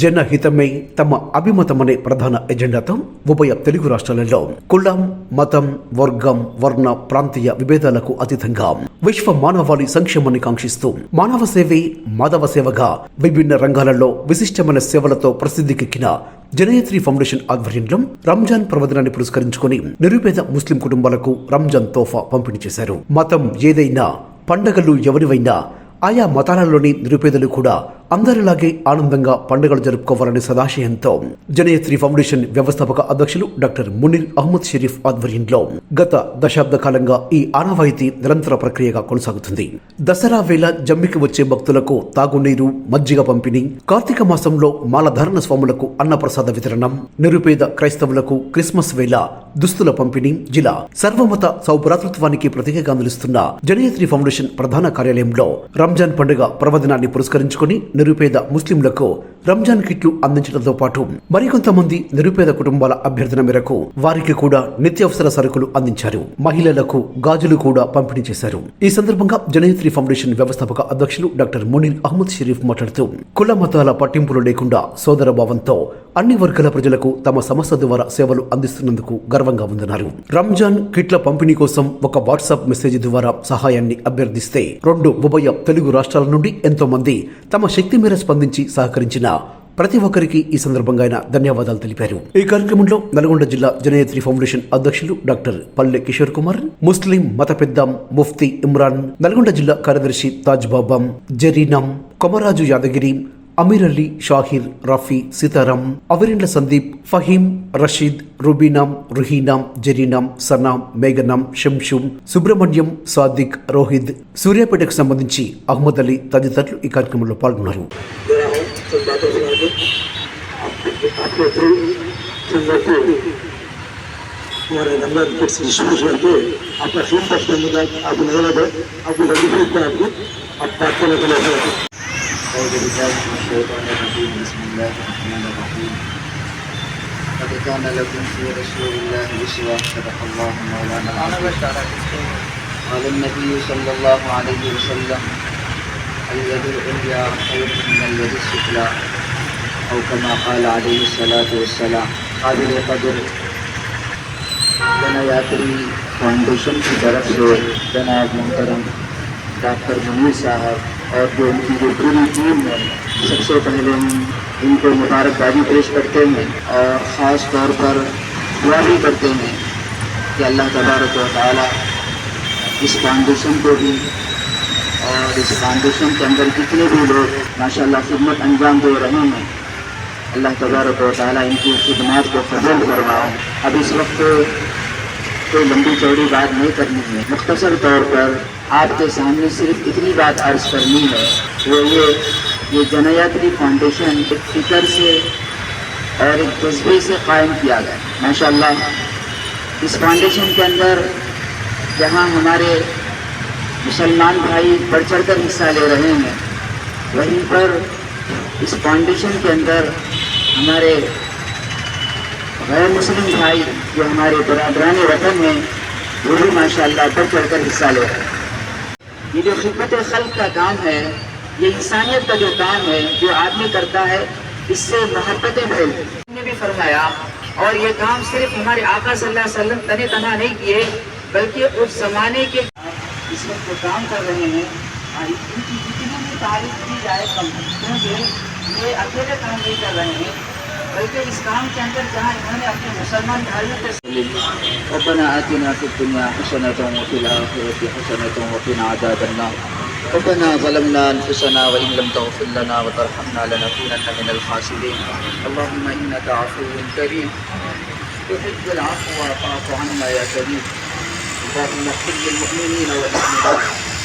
జనహితమే తమ అభిమతమనే ప్రధాన ఎజెండాతో ఉభయ తెలుగు రాష్ట్రాలలో కులం మతం వర్గం వర్ణ ప్రాంతీయ విభేదాలకు అతీతంగా విశ్వ మానవాళి సంక్షేమాన్ని కాంక్షిస్తూ మానవ సేవే మాధవ సేవగా విభిన్న రంగాలలో విశిష్టమైన సేవలతో ప్రసిద్ధికెక్కిన జనయత్రి ఫౌండేషన్ ఆధ్వర్యంలో రంజాన్ ప్రవదనాన్ని పురస్కరించుకొని నిరుపేద ముస్లిం కుటుంబాలకు రంజాన్ తోఫా పంపిణీ చేశారు. మతం ఏదైనా పండగలు ఎవరివైనా ఆయా మతాలలోని నిరుపేదలు కూడా అందరిలాగే ఆనందంగా పండుగలు జరుపుకోవాలనే సదాశయంతో జనయత్రి ఫౌండేషన్ వ్యవస్థాపక అధ్యక్షులు డాక్టర్ మునీర్ అహ్మద్ షరీఫ్ ఆధ్వర్యంలో గత దశాబ్ద కాలంగా ఈ ఆనవాయితీ నిరంతర ప్రక్రియగా కొనసాగుతుంది. దసరా వేళ జమ్మికి వచ్చే భక్తులకు తాగునీరు మజ్జిగ పంపిణీ కార్తీక మాసంలో మాలధారణ స్వాములకు అన్నప్రసాద వితరణం నిరుపేద క్రైస్తవులకు క్రిస్మస్ వేళ దుస్తుల పంపిణీ జిల్లా సర్వమత సౌభ్రాతృత్వానికి ప్రతీకగా నిలుస్తున్న జనయత్రి ఫౌండేషన్ ప్రధాన కార్యాలయంలో రంజాన్ పండుగ ప్రవదనాన్ని పురస్కరించుకుని నిరుపేద ముస్లింలకు రంజాన్ కిట్లు అందించడంతో పాటు మరికొంతమంది నిరుపేద కుటుంబాల అభ్యర్థన మేరకు వారికి కూడా నిత్యావసర సరుకులు అందించారు. మహిళలకు గాజులు కూడా పంపిణీ చేశారు. ఈ సందర్భంగా జనయత్రి ఫౌండేషన్ వ్యవస్థాపక అధ్యక్షులు డాక్టర్ మునీర్ అహ్మద్ షరీఫ్ మాట్లాడుతూ కుల మతాల పట్టింపులు లేకుండా సోదర భావంతో అన్ని వర్గాల ప్రజలకు తమ సంస్థ ద్వారా సేవలు అందిస్తున్నందుకు గర్వంగా ఉందన్నారు. రంజాన్ కిట్ల పంపిణీ కోసం ఒక వాట్సాప్ మెసేజ్ ద్వారా సహాయాన్ని అభ్యర్థిస్తే రెండు ఉభయ తెలుగు రాష్ట్రాల నుండి ఎంతో మంది తమ శక్తి మేర స్పందించి సహకరించిన ప్రతి ఒక్కరికి ఈ సందర్భంగా ఆయన ధన్యవాదాలు తెలిపారు. ఈ కార్యక్రమంలో నల్గొండ జిల్లా జనయత్రి ఫౌండేషన్ అధ్యక్షులు డాక్టర్ పల్లె కిషోర్ కుమార్ ముస్లిం మత పెద్ద ముఫ్తీ ఇమ్రాన్ నల్గొండ జిల్లా కార్యదర్శి తాజ్ బాబాం జరీనాం కొమరాజు యాదగిరి అమీర్ అలీ షాహిర్ రఫీ సీతారాం అవిరిండ్ల సందీప్ ఫహీం రషీద్ రుబీనాం రుహీనాం జరీనాం సనాం మేఘనాం షంషుం సుబ్రహ్మణ్యం సాదిక్ రోహిద్ సూర్యాపేటకు సంబంధించి అహ్మద్ అలీ తదితరులు ఈ కార్యక్రమంలో పాల్గొన్నారు गया है सब बातों सुना के आपके थ्रू संगत को हमारे नंबर के डिस्ट्रीब्यूट करके आपका फिल्म तक करने का आपको नजर है आपको जल्दी फिल्म का आपको आप बात करने के लिए أعوذ بالله من الشيطان الرجيم بسم الله الرحمن الرحيم قد كان لكم في رسول الله أسوة صدق الله مولانا العظيم قال النبي صلى الله عليه وسلم اليد العليا خير من اليد السفلى أو كما قال عليه الصلاة والسلام قابل قدر जनयात्री फाउंडेशन की तरफ से जनाब मोहतरम डॉक्टर मुनीर साहब اور جو ان کی جو پوری ٹیم ہے، سب سے پہلے ہم ان کو مبارکبادی پیش کرتے ہیں اور خاص طور پر دعا بھی کرتے ہیں کہ اللہ تبارک و تعالیٰ اس فاؤنڈیشن کو بھی اور اس فاؤنڈیشن کے اندر کتنے بھی لوگ ماشاء اللہ خدمت انجام دے رہے ہیں، اللہ تبارک و تعالیٰ ان کی خدمات کو فضل کروائے اب اس وقت کوئی لمبی چوڑی بات نہیں کرنی ہے۔ مختصر طور پر آپ کے سامنے صرف اتنی بات عرض کرنی ہے۔ وہ یہ یہ جنایاتری فاؤنڈیشن ایک فکر سے اور ایک جذبے سے قائم کیا گیا۔ ماشاء اللہ اس فاؤنڈیشن کے اندر جہاں ہمارے مسلمان بھائی بڑھ چڑھ کر حصہ لے رہے ہیں، وہیں پر اس فاؤنڈیشن کے اندر ہمارے غیر مسلم بھائی جو ہمارے برادران وطن ہیں وہ بھی ماشاء اللہ بڑھ چڑھ کر حصہ لے رہے ہیں۔ یہ جو خدمت خلق کا کام ہے، یہ انسانیت کا جو کام ہے، جو آدمی کرتا ہے، اس سے محبتیں پھیلتی نے بھی فرمایا، اور یہ کام صرف ہمارے آقا صلی اللہ علیہ وسلم تنہ تنہا نہیں کیے، بلکہ اس زمانے کے اس وقت جو کام کر رہے ہیں ان کی جتنی بھی تعریف کی جائے، کم، کیونکہ یہ اکیلے کام نہیں کر رہے ہیں۔ बल्कि इस काम के अंदर जहाँ इन्होंने अपने मुसलमान भाइयों के रब्बना आतिना फिद दुनिया हसनतम व फिल आखिरति हसनतम व क़िना अज़ाबन्नार रब्बना ज़लमना अनफुसना व इन लम तग़फिर लना व तरहमना लनकूनन्न मिनल ख़ासिरीन अल्लाहुम्मा इन्नका अफ़ुव्वुन करीम तुहिब्बुल अफ़्व फ़अफ़ु अन्ना या करीम اللهم اغفر للمؤمنين والمؤمنات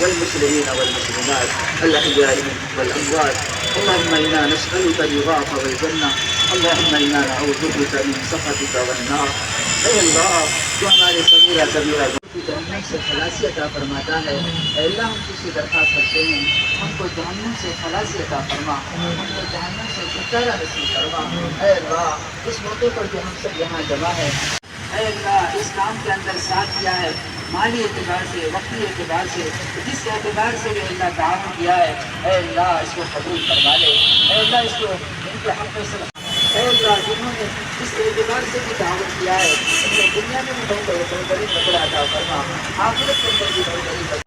والمسلمين والمسلمات الأحياء منهم والأموات اللهم إنا نسألك الرضاك والجنة. اللهم إنا نعوذ بك من سخطك والنار. اے اللہ جو ہمارے صغیرہ کبیرہ کی جہنم سے خلاصی عطا فرماتا ہے. اے اللہ، ہم کسی درخواست کرتے ہیں. ہم کو جہنم سے خلاصی عطا فرما. ہم کو جہنم سے چھٹکارا نصیب فرما. اے اللہ، اس موقع پر جو ہم سب یہاں جمع ہے اے اللہ، اس کام کے اندر ساتھ کیا ہے۔ مالی اعتبار سے، وقتی اعتبار سے، جس اعتبار سے بھی اللہ تعاون کیا ہے، اے اللہ اس کو قبول کروا لے، اے اللہ اس کو ان کے حق میں اے اللہ جنہوں نے اس اعتبار سے بھی تعاون کیا ہے دنیا میں بھی بہت بڑی بڑی نقل عطا فرما، آخرت کے اندر بھی بہت بڑی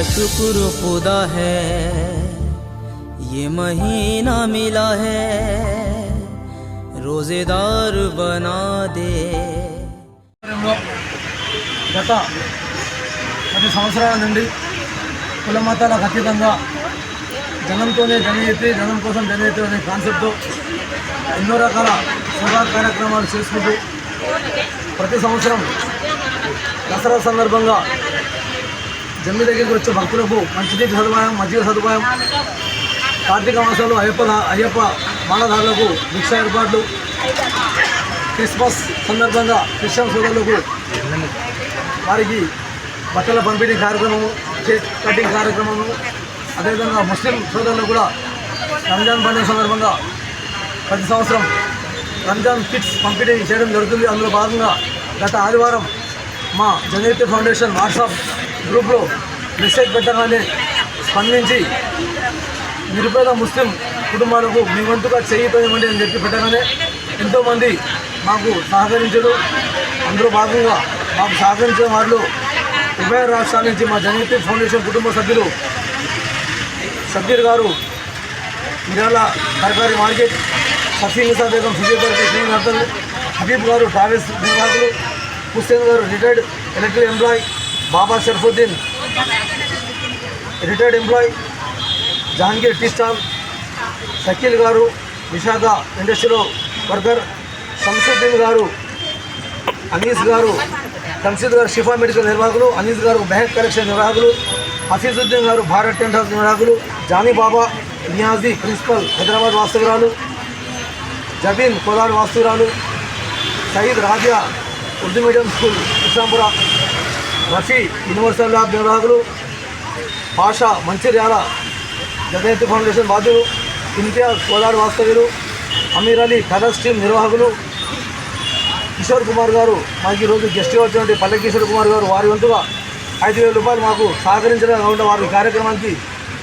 शुक्र खुदा है ये महीना मिला है रोजेदार बना दे కార్యక్రమంలో గత పది సంవత్సరాల నుండి కుల మతాలకు అతీతంగా జనంతోనే జనయతి జనం కోసం జనయతి అనే కాన్సెప్ట్తో ఎన్నో రకాల సేవా కార్యక్రమాలు చేసుకుంటూ ప్రతి సంవత్సరం దసరా సందర్భంగా జమ్మి దగ్గరికి వచ్చే భక్తులకు మంచినీటి సదుపాయం మజ్జిగ సదుపాయం. కార్తీక మాసంలో అయ్యప్ప అయ్యప్ప మాలధారులకు భిక్ష ఏర్పాట్లు. క్రిస్మస్ సందర్భంగా క్రిస్టియన్ సోదరులకు వారికి బట్టల పంపిణీ కార్యక్రమము కేక్ కటింగ్ కార్యక్రమము. అదేవిధంగా ముస్లిం సోదరులు కూడా రంజాన్ పండుగ సందర్భంగా ప్రతి సంవత్సరం రంజాన్ కిట్స్ పంపిణీ చేయడం జరుగుతుంది. అందులో భాగంగా గత ఆదివారం మా జనరేటివ్ ఫౌండేషన్ వాట్సాప్ గ్రూప్లో మెసేజ్ పెట్టగానే స్పందించి నిరుపేద ముస్లిం కుటుంబాలకు మీ వంతుగా చేయితో అని చెప్పి పెట్టగానే ఎంతోమంది మాకు సహకరించరు. అందులో భాగంగా మాకు సహకరించిన వాళ్ళు ఉభయ రాష్ట్రాల నుంచి మా జనహిత ఫౌండేషన్ కుటుంబ సభ్యులు సభ్యులు గారు మిరాల తరకారీ market Safi Nisa Begum physiotherapy clinic Habib గారు ట్రావెల్స్ నిర్వాహకులు Hussain garu retired electric employee Baba Sharfuddin retired employee Jahangir tea stall Shakeel garu Visakha ఇండస్ట్రీలో వర్కర్ శంసుద్దీన్ గారు అనీస్ గారు శంషీద్ గారు షిఫా మెడికల్ నిర్వాహకులు అనీస్ గారు బ్యాంక్ కలెక్షన్ నిర్వాహకులు హఫీజుద్దీన్ గారు భారత్ టెంట్ హౌస్ నిర్వాహకులు జానీ బాబా నియాజీ ప్రిన్సిపల్ హైదరాబాద్ వాస్తవురాలు Jabeen Kolar వాస్తవురాలు Syed Raja Urdu medium school Islampura Rafi universal lab నిర్వాహకులు పాషా మంచిర్యాల జగన్తి ఫౌండేషన్ బాధ్యులు ఇంతియాజ్ కోదాడు వాస్తవ్యులు అమీర్ అలీ కలర్ టీం నిర్వాహకులు కిషోర్ కుమార్ గారు మాకు ఈరోజు గెస్ట్గా వచ్చినటువంటి పల్లె కిషోర్ కుమార్ గారు వారి వంతుగా ఐదు వేల రూపాయలు మాకు సహకరించడం కాకుండా వారి కార్యక్రమానికి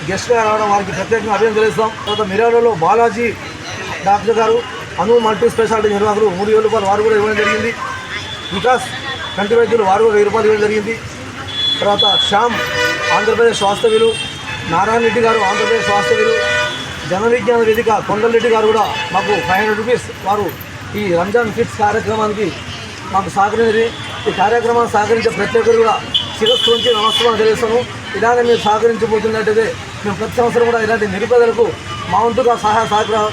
గెస్ట్గా రావడం వారికి ప్రత్యేకంగా అభినందన తెలుస్తాం. తర్వాత మిరాలలో బాలాజీ డాక్టర్ గారు అను మల్టీ స్పెషాలిటీ నిర్వాహకులు మూడు వేల రూపాయలు వారు కూడా ఇవ్వడం జరిగింది. వికాస్ కంటి వైద్యులు వారు వెయ్యి రూపాయలు ఇవ్వడం జరిగింది. తర్వాత శ్యామ్ ఆంధ్రప్రదేశ్ వాస్తవ్యులు నారాయణ రెడ్డి గారు ఆంధ్రప్రదేశ్ వాస్తవ్యులు జనవిజ్ఞాన వేదిక కొండలరెడ్డి గారు కూడా మాకు ఫైవ్ హండ్రెడ్ రూపీస్ వారు ఈ రంజాన్ కిట్స్ కార్యక్రమానికి మాకు సహకరించి ఈ కార్యక్రమాన్ని సహకరించే ప్రతి ఒక్కరు కూడా శిరస్సు నుంచి నమస్కారం తెలియస్తాము ఇలాగే మీరు సహకరించబోతున్నట్టయితే మేము ప్రతి సంవత్సరం కూడా ఇలాంటి నిరుపేదలకు మా వంతుగా సహాయ సహకార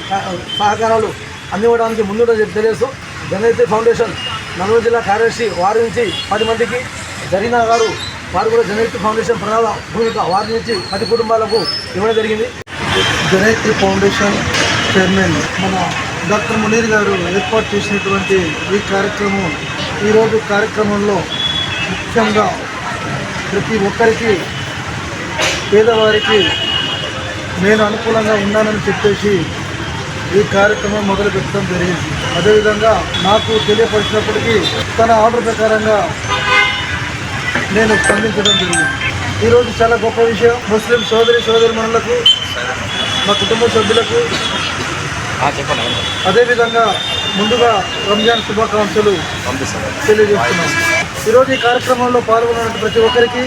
సహకారాలు అందివ్వడానికి ముందుగా తెలియదు జనైతే ఫౌండేషన్ నల్గొండ జిల్లా కార్యదర్శి వారి నుంచి పది మందికి జరీనా గారు వారు కూడా జనహిత ఫౌండేషన్ ప్రణాళిక భూమిక వారి నుంచి పది కుటుంబాలకు ఇవ్వడం జరిగింది. జనైతి ఫౌండేషన్ చైర్మన్ మన డాక్టర్ మునీర్ గారు ఏర్పాటు చేసినటువంటి ఈ కార్యక్రమం ఈరోజు కార్యక్రమంలో ముఖ్యంగా ప్రతి ఒక్కరికి పేదవారికి నేను అనుకూలంగా ఉన్నానని చెప్పేసి ఈ కార్యక్రమం మొదలు పెట్టడం జరిగింది. అదేవిధంగా నాకు తెలియపరిచినప్పటికీ తన ఆర్డర్ ప్రకారంగా నేను స్పందించడం జరిగింది. ఈరోజు చాలా గొప్ప విషయం. ముస్లిం సోదరి సోదరి మనులకు మా కుటుంబ సభ్యులకు అదేవిధంగా ముందుగా రంజాన్ శుభాకాంక్షలు తెలియజేస్తున్నాం ఈరోజు ఈ కార్యక్రమంలో పాల్గొన్న ప్రతి ఒక్కరికి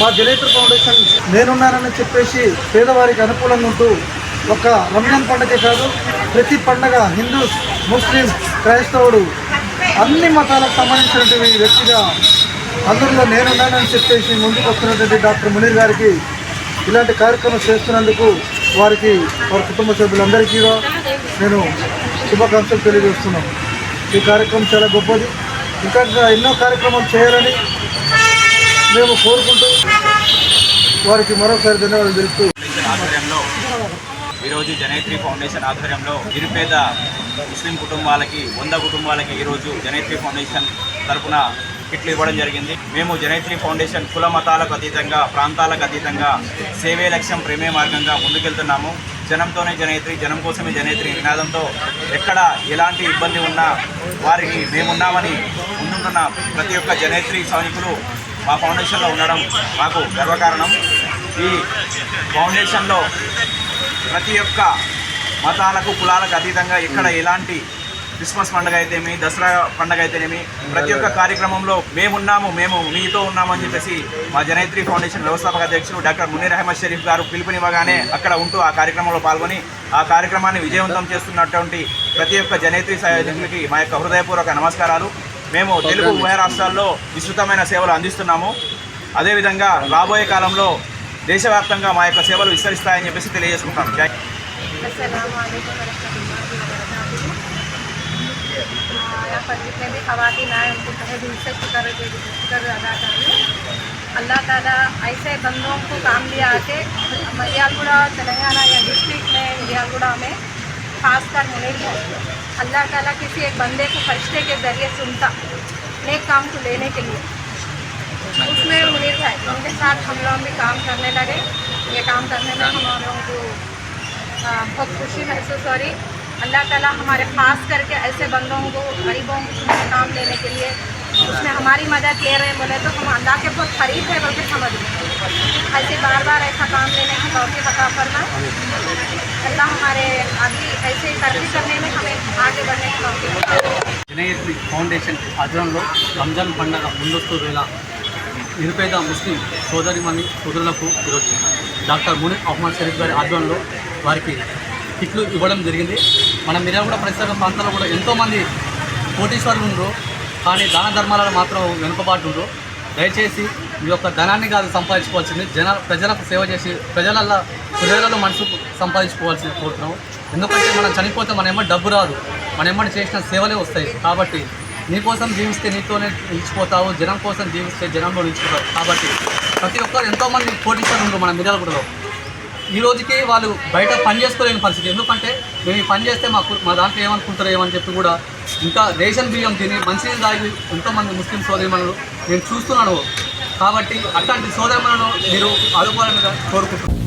మా జనేటర్ ఫౌండేషన్ నేనున్నానని చెప్పేసి పేదవారికి అనుకూలంగా ఉంటూ ఒక రంజాన్ పండుగ కాదు ప్రతి పండగ హిందూ ముస్లిం క్రైస్తవుడు అన్ని మతాలకు సంబంధించినటువంటి వ్యక్తిగా అందరిలో నేనున్నానని చెప్పేసి ముందుకు వస్తున్నటువంటి డాక్టర్ మునీర్ గారికి ఇలాంటి కార్యక్రమం చేస్తున్నందుకు వారికి వారి కుటుంబ సభ్యులందరికీ కూడా నేను శుభాకాంక్షలు తెలియజేస్తున్నాను. ఈ కార్యక్రమం చాలా గొప్పది. ఇంకా ఎన్నో కార్యక్రమాలు చేయాలని మేము కోరుకుంటూ వారికి మరోసారి ధన్యవాదాలు తెలుపుతూ ఈరోజు జనైత్రి ఫౌండేషన్ ఆధ్వర్యంలో నిరుపేద ముస్లిం కుటుంబాలకి వంద కుటుంబాలకి ఈరోజు జనైత్రి ఫౌండేషన్ తరపున కిట్లు ఇవ్వడం జరిగింది. మేము జనైత్రి ఫౌండేషన్ కుల మతాలకు అతీతంగా ప్రాంతాలకు అతీతంగా సేవే లక్ష్యం ప్రేమే మార్గంగా ముందుకెళ్తున్నాము. జనంతోనే జనైత్రి జనం కోసమే జనైత్రి నినాదంతో ఎక్కడ ఎలాంటి ఇబ్బంది ఉన్నా వారికి మేమున్నామని ముందుంటున్న ప్రతి ఒక్క జనైత్రి సైనికులు మా ఫౌండేషన్లో ఉండడం మాకు గర్వకారణం. ఈ ఫౌండేషన్లో ప్రతి ఒక్క మతాలకు కులాలకు అతీతంగా ఎక్కడ ఎలాంటి క్రిస్మస్ పండుగ అయితేమి దసరా పండుగ అయితేనేమి ప్రతి ఒక్క కార్యక్రమంలో మేమున్నాము మేము మీతో ఉన్నాము అని చెప్పేసి మా జనైత్రి ఫౌండేషన్ వ్యవస్థాపక అధ్యక్షుడు డాక్టర్ మునీర్ అహ్మద్ షరీఫ్ గారు పిలుపునివ్వగానే అక్కడ ఉంటూ ఆ కార్యక్రమంలో పాల్గొని ఆ కార్యక్రమాన్ని విజయవంతం చేస్తున్నటువంటి ప్రతి ఒక్క జనైత్రి సైనికులకి మా యొక్క హృదయపూర్వక నమస్కారాలు. మేము తెలుగు ఉభయ రాష్ట్రాల్లో విస్తృతమైన సేవలు అందిస్తున్నాము. అదేవిధంగా రాబోయే కాలంలో దేశవ్యాప్తంగా మా యొక్క సేవలు విస్తరిస్తాయని చెప్పేసి తెలియజేసుకుంటాం. اللہ تعالیٰ ایسے بندوں کو کام لیا کے مریال گڑا تلنگانہ یا ڈسٹرکٹ میں مریال میں خاص کر ملیریا اللہ تعالیٰ کسی ایک بندے کو فرشتے کے ذریعے سنتا نیک کام کو لینے کے لیے اس میں منیر بھائی ان کے ساتھ ہم لوگ بھی کام کرنے لگے۔ یہ کام کرنے میں ہم لوگوں کو بہت خوشی محسوس ہو رہی۔ اللہ تعالیٰ ہمارے خاص کر کے ایسے بندوں کو، غریبوں کو کام دینے کے لیے اس میں ہماری مدد لے رہے ہیں۔ بولے تو ہم اللہ کے بہت قریب ہے بلکہ سمجھ لیں ایسے بار بار ایسا کام لینے کا موقع عطا کرنا اللہ ہمارے ابھی ایسے ترقی کرنے میں ہمیں آگے బడ్జెట్ ఫౌండేషన్ ఆధ్వర్యంలో రంజాన్ పండుగ ముందస్తు వేళ నిరుపేద ముస్లిం సోదరిమణి సోదరులకు ఈరోజు డాక్టర్ మునీర్ అహ్మద్ షరీఫ్ గారి ఆధ్వర్యంలో వారికి కిట్లు ఇవ్వడం జరిగింది. మన మిర్యాలగూడ పరిసర ప్రాంతాల్లో కూడా ఎంతోమంది కోటీశ్వరులు ఉండరు కానీ దాన ధర్మాలలో మాత్రం వెనుకబాటు ఉండరు దయచేసి మీ యొక్క ధనాన్ని కాదు సంపాదించుకోవాల్సింది జన ప్రజలకు సేవ చేసి ప్రజలల్ల ప్రజలలో మనసు సంపాదించుకోవాల్సింది కోరుతున్నాం ఎందుకంటే మనం చనిపోతే మన ఏమో డబ్బు రాదు మన ఏమన్నా చేసిన సేవలే వస్తాయి. కాబట్టి నీకోసం జీవిస్తే నీతోనే నిలిచిపోతావు జనం కోసం జీవిస్తే జనంలో నిలిచిపోతావు. కాబట్టి ప్రతి ఒక్కరు ఎంతోమంది కోటీశ్వరులు ఉన్నారు మన మిర్యాలగూడలో. ఈ రోజుకి వాళ్ళు బయట పని చేసుకోలేని పరిస్థితి. ఎందుకంటే మేము ఈ పని చేస్తే మాకు మా దాంట్లో ఏమనుకుంటారో ఏమని చెప్పి కూడా ఇంకా రేషన్ బియ్యం తిని మంచినీళ్ళు తాగి ఎంతోమంది ముస్లిం సోదరిమణులు నేను చూస్తున్నాను. కాబట్టి అట్లాంటి సోదరిమణులను మీరు ఆదుకోవాలని కోరుకుంటున్నాను.